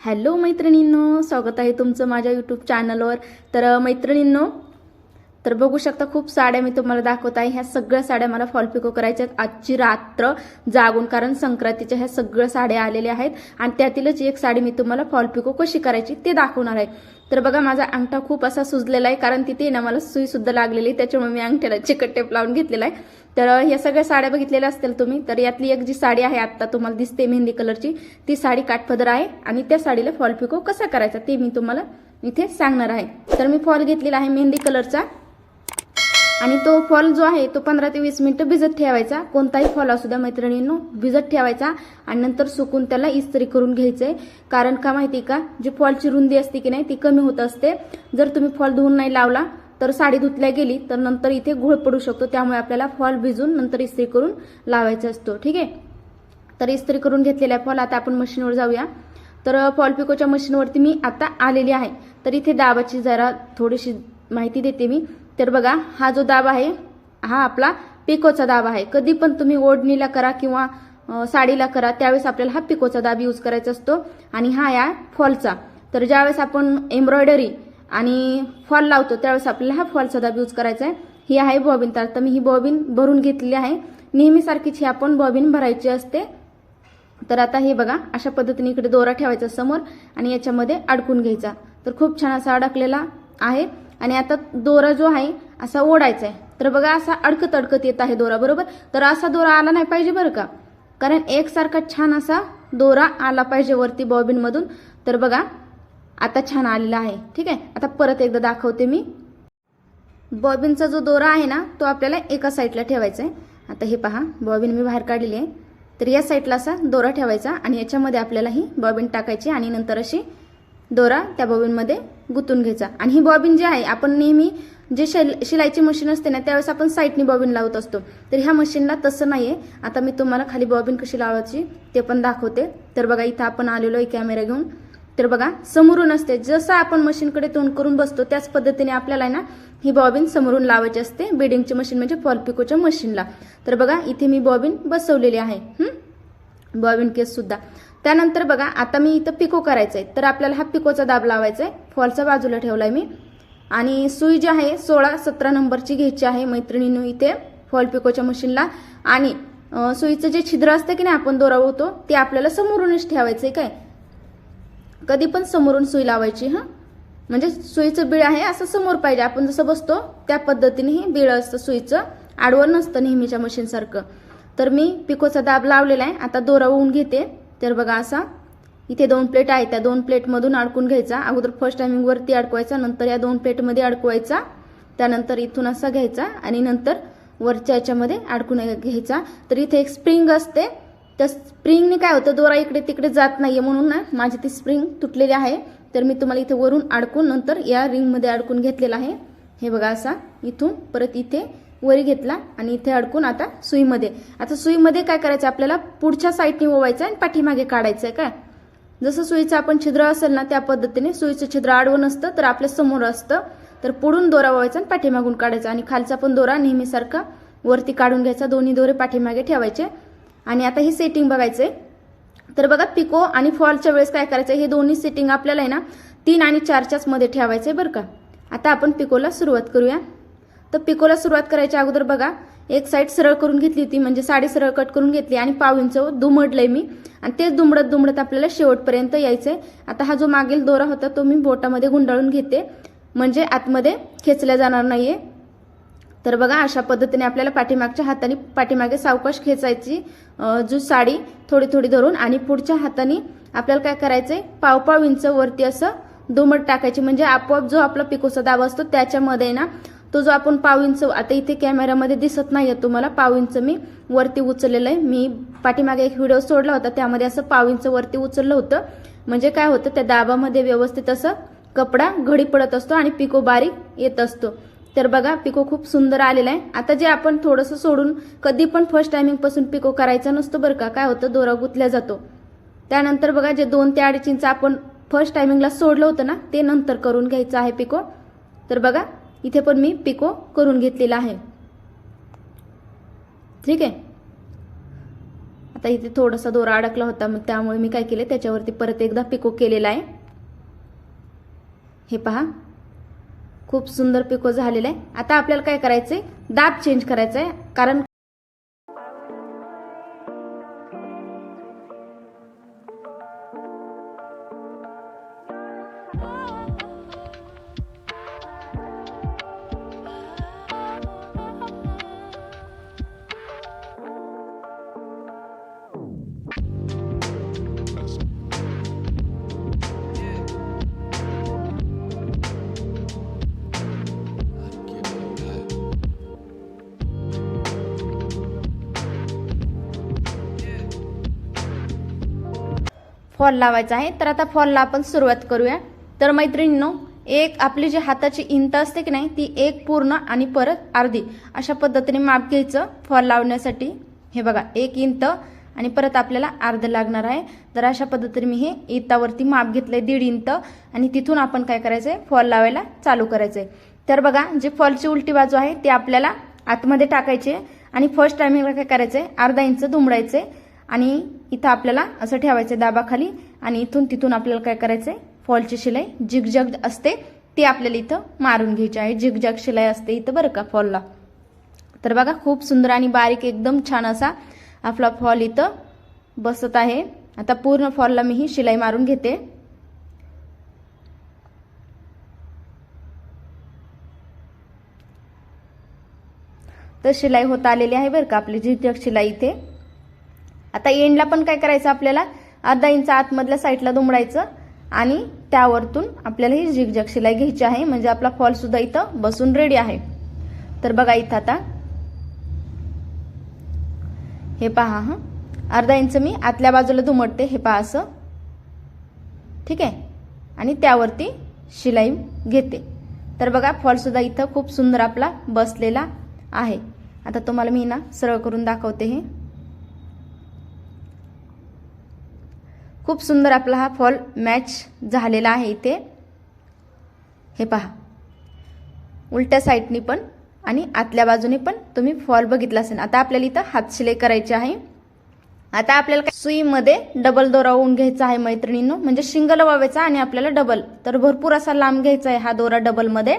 Hello मैत्रिणींनो स्वागत आहे तुमचं माझ्या यूट्यूब चॅनलवर तर मैत्रिणींनो तर बघू शकता खूप साड्या मी तुम्हाला दाखवत आहे. ह्या सगळ्या साड्या मला फॉल पिको करायच्या आहेत. आजची रात्र जागून कारण संक्रांतीच्या ह्या सगळ्या साड्या आलेल्या आहेत. आणि त्यातीलच एक साडी मी तुम्हाला फॉल पिको कशी करायची ते दाखवणार आहे. तर बघा माझा अंगठा खूप असा सुजलेला आहे कारण तिथे ना मला सुई सुद्धा लागलेली आहे. त्याच्यामुळे मी अंगठ्याला चिकट टेप लावून घेतलेला आहे. तर ह्या सगळ्या साड्या बघितलेल्या असतील तुम्ही तर यातली एक जी साडी आहे आत्ता तुम्हाला दिसते मेहंदी कलरची ती साडी काठपदर आहे. आणि त्या साडीला फॉल पिको कसा करायचा ते मी तुम्हाला इथे सांगणार आहे. तर मी फॉल घेतलेला आहे मेहंदी कलरचा. आणि तो फॉल जो आहे तो पंधरा ते वीस मिनिटं भिजत ठेवायचा. कोणताही फॉल असू द्या मैत्रिणींनो भिजत ठेवायचा आणि नंतर सुकून त्याला इस्त्री करून घ्यायचंय कारण का माहिती का जी फॉलची रुंदी असते की नाही ती कमी होत असते. जर तुम्ही फॉल धुवून नाही लावला तर साडी धुतल्या गेली तर नंतर इथे घोळ पडू शकतो. त्यामुळे आपल्याला फॉल भिजून नंतर इस्त्री करून लावायचा असतो. ठीक आहे? तर इस्त्री करून घेतलेला फॉल आता आपण मशीनवर जाऊया. तर फॉल पिकोच्या मशीनवरती मी आता आलेली आहे. तर इथे दाबाची जरा थोडीशी माहिती देते मी. तर बघा हा जो दाब आहे हा आपला पिकोचा दाब आहे. कधी पण तुम्ही ओढणीला करा किंवा साडीला करा त्यावेळेस आपल्याला हा पिकोचा दाब यूज करायचा असतो. आणि हा या फॉलचा. तर ज्यावेळेस आपण एम्ब्रॉयडरी आणि फॉल लावतो त्यावेळेस आपल्याला हा फॉलचा दाब यूज करायचा आहे. ही आहे बॉबिन तर. मी ही बॉबिन भरून घेतलेली आहे. नेहमीसारखीच ही आपण बॉबिन भरायची असते. तर आता हे बघा अशा पद्धतीने इकडे दोरा ठेवायचा समोर आणि याच्यामध्ये अडकून घ्यायचा. तर खूप छान असा अडकलेला आहे. आणि आता दोरा जो आहे असा ओढायचा आहे तर बघा असा अडकत अडकत येत आहे दोरा बरोबर? तर असा दोरा आला नाही पाहिजे बरं का? कारण एकसारखा छान असा दोरा आला पाहिजे वरती बॉबिनमधून. तर बघा आता छान आलेला आहे. ठीक आहे? आता परत एकदा दाखवते मी. बॉबिनचा जो दोरा आहे ना तो आपल्याला एका साईडला ठेवायचा आहे आता हे पहा बॉबिन मी बाहेर काढलेली आहे. तर या साईडला असा दोरा ठेवायचा आणि याच्यामध्ये आपल्याला ही बॉबिन टाकायची आणि नंतर अशी दोरा त्या बॉबिनमध्ये गुंतून घ्यायचा. आणि ही बॉबिन जी आहे आपण नेहमी जे शिल शिलाईची मशीन असते ना त्यावेळेस आपण साईडनी बॉबिन लावत असतो. तर ह्या मशीनला तसं नाही आहे आता मी तुम्हाला खाली बॉबिन कशी लावायची ते पण दाखवते. तर बघा इथं आपण आलेलो आहे कॅमेरा घेऊन. तर बघा समोरून असते. जसं आपण मशीनकडे तोंड करून बसतो त्याच पद्धतीने आपल्याला आहे ना ही बॉबिन समोरून लावायची असते. बिडिंगची मशीन म्हणजे फॉलपिकोच्या मशीनला. तर बघा इथे मी बॉबिन बसवलेली आहे. बॉबिन केस सुद्धा. त्यानंतर बघा आता मी इथं पिको करायचं आहे तर आपल्याला हा पिकोचा दाब लावायचा आहे फॉलचा बाजूला ठेवलाय मी. आणि सुई जी आहे सोळा सतरा नंबरची घ्यायची आहे मैत्रिणीनं इथे फॉल पिकोच्या मशीनला. आणि सुईचं जे छिद्र असतं की नाही आपण दोरा होतो ते आपल्याला समोरूनच ठेवायचं आहे काय? कधी पण समोरून सुई लावायची हां? म्हणजे सुईचं बीळ आहे असं समोर पाहिजे. आपण जसं बसतो त्या पद्धतीने हे बीळ असतं सुईचं. आडवं नसतं नेहमीच्या मशीनसारखं. तर मी पिकोचा दाब लावलेला आहे. आता दोरा होऊन घेते. तर बघा असा. इथे दोन प्लेट आहेत. त्या दोन प्लेटमधून अडकून घ्यायचा. अगोदर फर्स्ट टायमिंगवरती अडकवायचा नंतर या दोन प्लेटमध्ये अडकवायचा. त्यानंतर इथून असा घ्यायचा आणि नंतर वरच्या याच्यामध्ये अडकून घ्यायचा. तर इथे एक स्प्रिंग असते. त्या स्प्रिंगने काय होतं? दोरा इकडे तिकडे जात नाहीये म्हणून ना माझी ती स्प्रिंग तुटलेली आहे. तर मी तुम्हाला इथे वरून अडकून नंतर या रिंगमध्ये अडकून घेतलेला आहे. हे बघा असा. इथून परत इथे वरी घेतला आणि इथे अडकून आता सुईमध्ये. आता सुईमध्ये काय करायचं? आपल्याला पुढच्या साईडने ओवायचं आणि पाठीमागे काढायचं आहे काय? जसं सुईचं आपण छिद्र असेल ना त्या पद्धतीने सुईचं छिद्र आडवं नसतं तर आपल्यासमोर असतं. तर पुढून दोरा ओवायचा आणि पाठीमागून काढायचा. आणि खालचा पण दोरा नेहमीसारखा वरती काढून घ्यायचा. दोन्ही दोरे पाठीमागे ठेवायचे. आणि आता ही सेटिंग बघायचंय. तर बघा पिको आणि फॉलच्या वेळेस काय करायचं हे दोन्ही सेटिंग आपल्याला आहे ना तीन आणि चारच्याच मध्ये ठेवायचंय बरं का? आता आपण पिकोला सुरुवात करूया. तर पिकोला सुरुवात करायच्या अगोदर बघा एक साईड सरळ करून घेतली होती म्हणजे साडी सरळ कट करून घेतली आणि पाव इंच दुमडलंय मी. आणि तेच दुमडत दुमडत आपल्याला शेवटपर्यंत यायचंय. आता हा जो मागील दोरा होता तो मी बोटामध्ये गुंडाळून घेते. म्हणजे आतमध्ये खेचल्या जाणार नाहीये. तर बघा अशा पद्धतीने आपल्याला पाठीमागच्या हाताने पाठीमागे सावकाश खेचायची जो साडी थोडी थोडी धरून आणि पुढच्या हाताने आपल्याला काय करायचंय पाव पाव इंच वरती असं दुमट टाकायची. म्हणजे आपोआप जो आपला पिकोचा दाब असतो त्याच्यामध्ये ना तो जो आपण पाव इंच आता इथे कॅमेऱ्यामध्ये दिसत नाही आहे तुम्हाला पाव इंच मी वरती उचललेलं आहे. मी पाठीमागे एक व्हिडिओ सोडला होता त्यामध्ये असं पाव इंच वरती उचललं होतं. म्हणजे काय होतं त्या दाबामध्ये व्यवस्थित असं कपडा घडी पडत असतो आणि पिको बारीक येत असतो. तर बघा पिको खूप सुंदर आलेला आहे. आता जे आपण थोडंसं सोडून कधी पण फर्स्ट टायमिंगपासून पिको करायचा नसतो बरं का. काय होतं दोरा गुतल्या जातो. त्यानंतर बघा जे दोन ते अडीच इंच आपण फर्स्ट टायमिंगला सोडलं होतं ना ते नंतर करून घ्यायचं आहे पिको. तर बघा इथे पण मी पिको करून घेतलेला आहे. ठीक आहे? आता इथे थोडासा दोरा अडकला होता मग त्यामुळे मी काय केले? त्याच्यावरती परत एकदा पिको केलेला आहे. हे पहा. खूप सुंदर पिको झालेला आहे. आता आपल्याला काय करायचंय? दाब चेंज करायचा आहे कारण फॉल लावायचा आहे. तर आता फॉलला आपण सुरुवात करूया. तर मैत्रिणींनो एक आपली जी हाताची इंत असते की नाही ती एक पूर्ण आणि परत अर्धी. अशा पद्धतीने माप घ्यायचं फॉल लावण्यासाठी. हे बघा एक इंत आणि परत आपल्याला अर्ध लागणार आहे. तर अशा पद्धतीने मी हे इंतावरती माप घेतलंय दीड इंत. आणि तिथून आपण काय करायचंय? फॉल लावायला चालू करायचंय. तर बघा जे फॉलची उलटी बाजू आहे ती आपल्याला आतमध्ये टाकायची आणि फर्स्ट टायमिंगला काय करायचंय? अर्धा इंच दुमडायचे आणि इथं आपल्याला असं ठेवायचं दाबाखाली आणि इथून तिथून आपल्याला काय करायचंय? फॉलची शिलाई झिगझॅग असते ती आपल्याला इथं मारून घ्यायची आहे. जिगजग शिलाई असते इथं बरं का फॉलला. तर बघा खूप सुंदर आणि बारीक एकदम छान असा आपला फॉल इथं बसत आहे. आता पूर्ण फॉलला मी ही शिलाई मारून घेते. तर शिलाई होत आलेली आहे बरं का आपली झिगझॅग शिलाई इथे. आता एंडला पण काय करायचं आपल्याला? अर्धा इंच आतमधल्या साईडला दुमडायचं आणि त्यावरतून आपल्याला ही झिगझॅग शिलाई घ्यायची आहे. म्हणजे आपला फॉल सुद्धा इथं बसून रेडी आहे. तर बघा इथं आता. हे पहा हा. अर्धा इंच मी आतल्या बाजूला दुमडते. हे पहा असं. ठीक आहे? आणि त्यावरती शिलाई घेते. तर बघा फॉल सुद्धा इथं खूप सुंदर आपला बसलेला आहे. आता तुम्हाला मी ना सरळ करून दाखवते हे. खूप सुंदर आपला हा फॉल मॅच झालेला आहे इथे. हे पहा. उलट्या साईडनी पण आणि आतल्या बाजूने पण तुम्ही फॉल बघितला असेल. आता आपल्याला इथं हात शिलाई करायची आहे. आता आपल्याला सुईमध्ये डबल दोरा होऊन घ्यायचा आहे मैत्रिणींनो. म्हणजे शिंगल वावायचा आणि आपल्याला डबल तर भरपूर असा लांब घ्यायचा आहे हा दोरा डबलमध्ये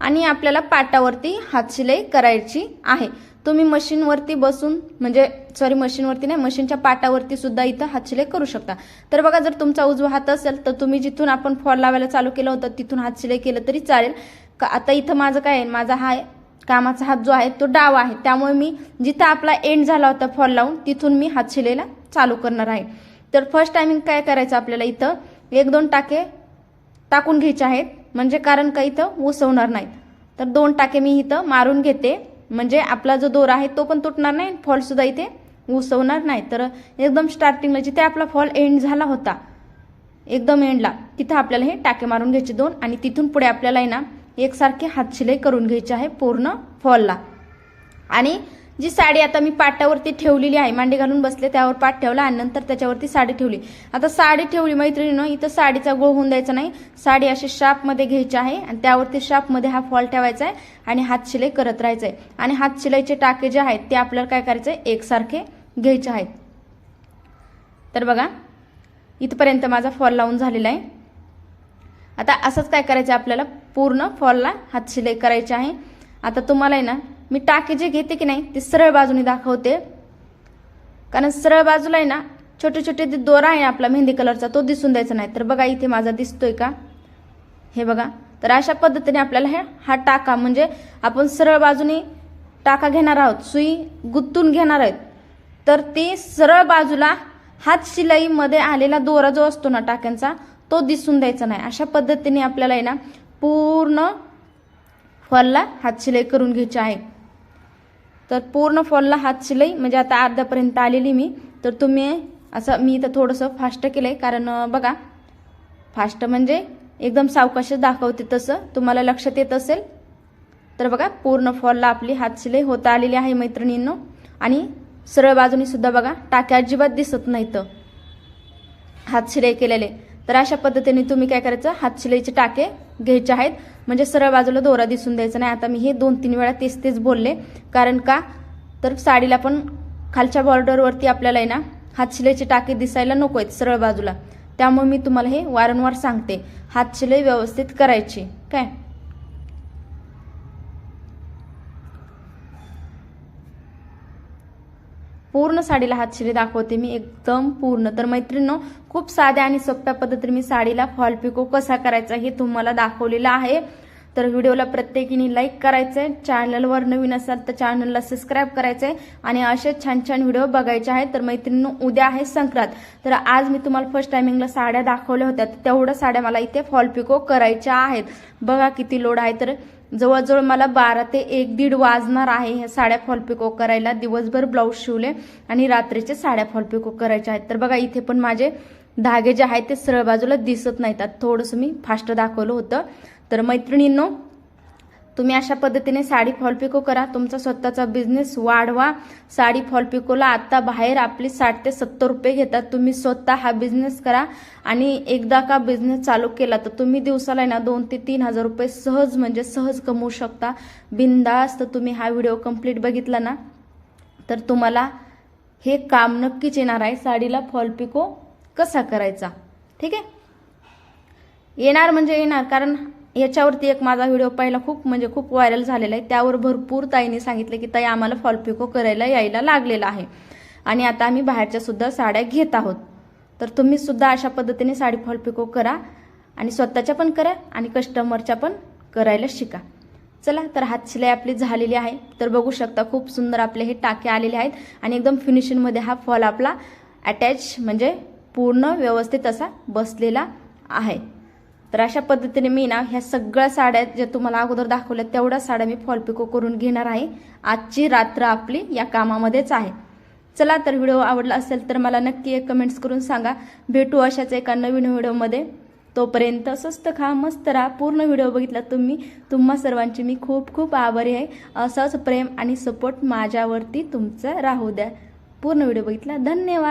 आणि आपल्याला पाटावरती हात शिलाई करायची आहे. तुम्ही मशीनवरती बसून म्हणजे सॉरी मशीनवरती नाही मशीनच्या पाटावरती सुद्धा इथं हातशिलाई करू शकता. तर बघा जर तुमचा उजवा हात असेल तर तुम्ही जिथून आपण फॉल लावायला चालू केलं होतं तिथून हातशिलाई केलं तरी चालेल. का आता इथं माझं काय आहे माझा हा कामाचा हात जो आहे तो डावा आहे. त्यामुळे मी जिथं आपला एंड झाला होता फॉल लावून तिथून मी हातशिलाईला चालू करणार आहे. तर फर्स्ट टायमिंग काय करायचं आपल्याला इथं? एक दोन टाके टाकून घ्यायचे आहेत. म्हणजे कारण का इथं उसवणार नाहीत. तर दोन टाके मी इथं मारून घेते. म्हणजे आपला जो दोरा आहे तो पण तुटणार नाही फॉलसुद्धा इथे उसवणार नाही. तर एकदम स्टार्टिंगला जिथे आपला फॉल एंड झाला होता एकदम एंडला तिथं आपल्याला हे टाके मारून घ्यायचे दोन आणि तिथून पुढे आपल्याला आहे ना एकसारखे हातशिलाई करून घ्यायची आहे पूर्ण फॉलला आणि जी साडी आता मी पाटावरती ठेवलेली आहे. मांडी घालून बसले त्यावर पाट ठेवला आणि नंतर त्याच्यावरती साडी ठेवली. आता साडी ठेवली मैत्रिणीनं इथं साडीचा गोळ होऊन द्यायचा नाही. साडी अशी शापमध्ये घ्यायची आहे आणि त्यावरती शापमध्ये हा फॉल ठेवायचा आहे आणि हात शिलाई करत राहायचं आहे. आणि हात शिलाईचे टाके जे आहेत ते आपल्याला काय करायचं आहे एकसारखे घ्यायचे आहेत. तर बघा इथपर्यंत माझा फॉल लावून झालेला आहे. आता असंच काय करायचं आपल्याला? पूर्ण फॉलला हात शिलाई करायची आहे. आता तुम्हाला आहे ना मी टाके जे घेते की नाही ते सरळ बाजूने दाखवते. कारण सरळ बाजूला आहे ना छोटे छोटे जे दोरा आहे आपला मेहंदी कलरचा तो दिसून द्यायचा नाही. तर बघा इथे माझा दिसतोय का? हे बघा. तर अशा पद्धतीने आपल्याला हे हा टाका म्हणजे आपण सरळ बाजूने टाका घेणार आहोत. सुई गुंतून घेणार आहोत. तर ती सरळ बाजूला हात शिलाईमध्ये आलेला दोरा जो असतो ना टाक्यांचा तो दिसून द्यायचा नाही. अशा पद्धतीने आपल्याला आहे ना पूर्ण फॉलला हातशिलाई करून घ्यायची आहे. तर पूर्ण फॉलला हातशिलाई म्हणजे आता अर्ध्यापर्यंत आलेली मी. तर तुम्ही असं मी इथं थोडंसं फास्ट केलं आहे कारण बघा फास्ट म्हणजे एकदम सावकाशच दाखवते तसं. तुम्हाला लक्षात येत असेल? तर बघा पूर्ण फॉलला आपली हातशिलाई होता आलेली आहे मैत्रिणींनो. आणि सरळ बाजूनी सुद्धा बघा टाक्या अजिबात दिसत नाहीत. हातशिलाई केलेले. तर अशा पद्धतीने तुम्ही काय करायचं? हातशिलाईचे टाके घ्यायचे आहेत. म्हणजे सरळ बाजूला दोरा दिसून द्यायचा नाही. आता मी हे दोन तीन वेळा तेच तेच बोलले. कारण का? तर साडीला पण खालच्या बॉर्डरवरती आपल्याला आहे ना हातशिलेचे टाके दिसायला नको आहेत सरळ बाजूला. त्यामुळे मी तुम्हाला हे वारंवार सांगते. हातशिलाई व्यवस्थित करायची. काय? पूर्ण साडीला हातशिरी दाखवते मी एकदम पूर्ण. तर मैत्रिणींनो खूप साध्या आणि सोप्या पद्धतीने मी साडीला फॉल पिको कसा करायचा हे तुम्हाला दाखवलेलं आहे. तर व्हिडिओला प्रत्येकीने लाईक करायचं आहे चॅनलवर नवीन असाल तर चॅनलला सबस्क्राईब करायचं आहे आणि असे छान छान व्हिडिओ बघायचे आहेत तर मैत्रिणींनो उद्या आहे संक्रांत. तर आज मी तुम्हाला फर्स्ट टायमिंगला साड्या दाखवल्या होत्या. तर तेवढ्या साड्या मला इथे फॉल पिको करायच्या आहेत. बघा किती लोड आहे. तर जवळजवळ मला बारा ते एक दीड वाजणार आहे ह्या साड्या फॉलपिको करायला. दिवसभर ब्लाऊज शिवले आणि रात्रीचे साड्या फॉलपिको करायच्या आहेत. तर बघा इथे पण माझे धागे जे आहेत ते सरळ बाजूला दिसत नाहीत. थोडंसं मी फास्ट दाखवलं होतं. तर मैत्रिणींनो तुम्ही अशा पद्धतीने साडी फॉल पिको करा. तुमचा स्वतःचा बिझनेस वाढवा. साडी फॉल पिकोला आता बाहेर आपली साठ ते सत्तर रुपये घेतात. तुम्ही स्वतः हा बिझनेस करा. आणि एकदा का बिझनेस चालू केला तर तुम्ही दिवसाला ना दोन ते तीन हजार रुपये सहज म्हणजे सहज कमवू शकता. बिंदास्त तुम्ही हा व्हिडिओ कंप्लीट बघितला ना तर तुम्हाला हे काम नक्कीच येणार आहे. साडीला फॉल पिको कसा करायचा? ठीक आहे? येणार म्हणजे येणार. कारण याच्यावरती एक माझा व्हिडिओ पहिला खूप म्हणजे खूप व्हायरल झालेला आहे. त्यावर भरपूर ताईने सांगितलं की ताई आम्हाला फॉल पिको करायला यायला लागलेला आहे. आणि आता आम्ही बाहेरच्या सुद्धा साड्या घेत आहोत. तर तुम्ही सुद्धा अशा पद्धतीने साडी फॉल पिको करा आणि स्वतःच्या पण करा आणि कस्टमरच्या पण करायला शिका. चला तर हात शिलाई आपली झालेली आहे. तर बघू शकता खूप सुंदर आपले हे टाके आलेले आहेत. आणि एकदम फिनिशिंगमध्ये हा फॉल आपला अटॅच म्हणजे पूर्ण व्यवस्थित असा बसलेला आहे. तर अशा पद्धतीने मी ना ह्या सगळ्या साड्या ज्या तुम्हाला अगोदर दाखवल्या तेवढ्या साड्या मी फॉल पिको करून घेणार आहे. आजची रात्र आपली या कामामध्येच आहे. चला तर व्हिडिओ आवडला असेल तर मला नक्की एक कमेंट्स करून सांगा. भेटू अशाच एका नवीन व्हिडिओमध्ये. तोपर्यंत स्वस्त खा मस्त राहा. पूर्ण व्हिडिओ बघितला तुम्ही तुम्हा सर्वांची मी खूप खूप आभारी आहे. असंच प्रेम आणि सपोर्ट माझ्यावरती तुमचं राहू द्या. पूर्ण व्हिडिओ बघितला? धन्यवाद.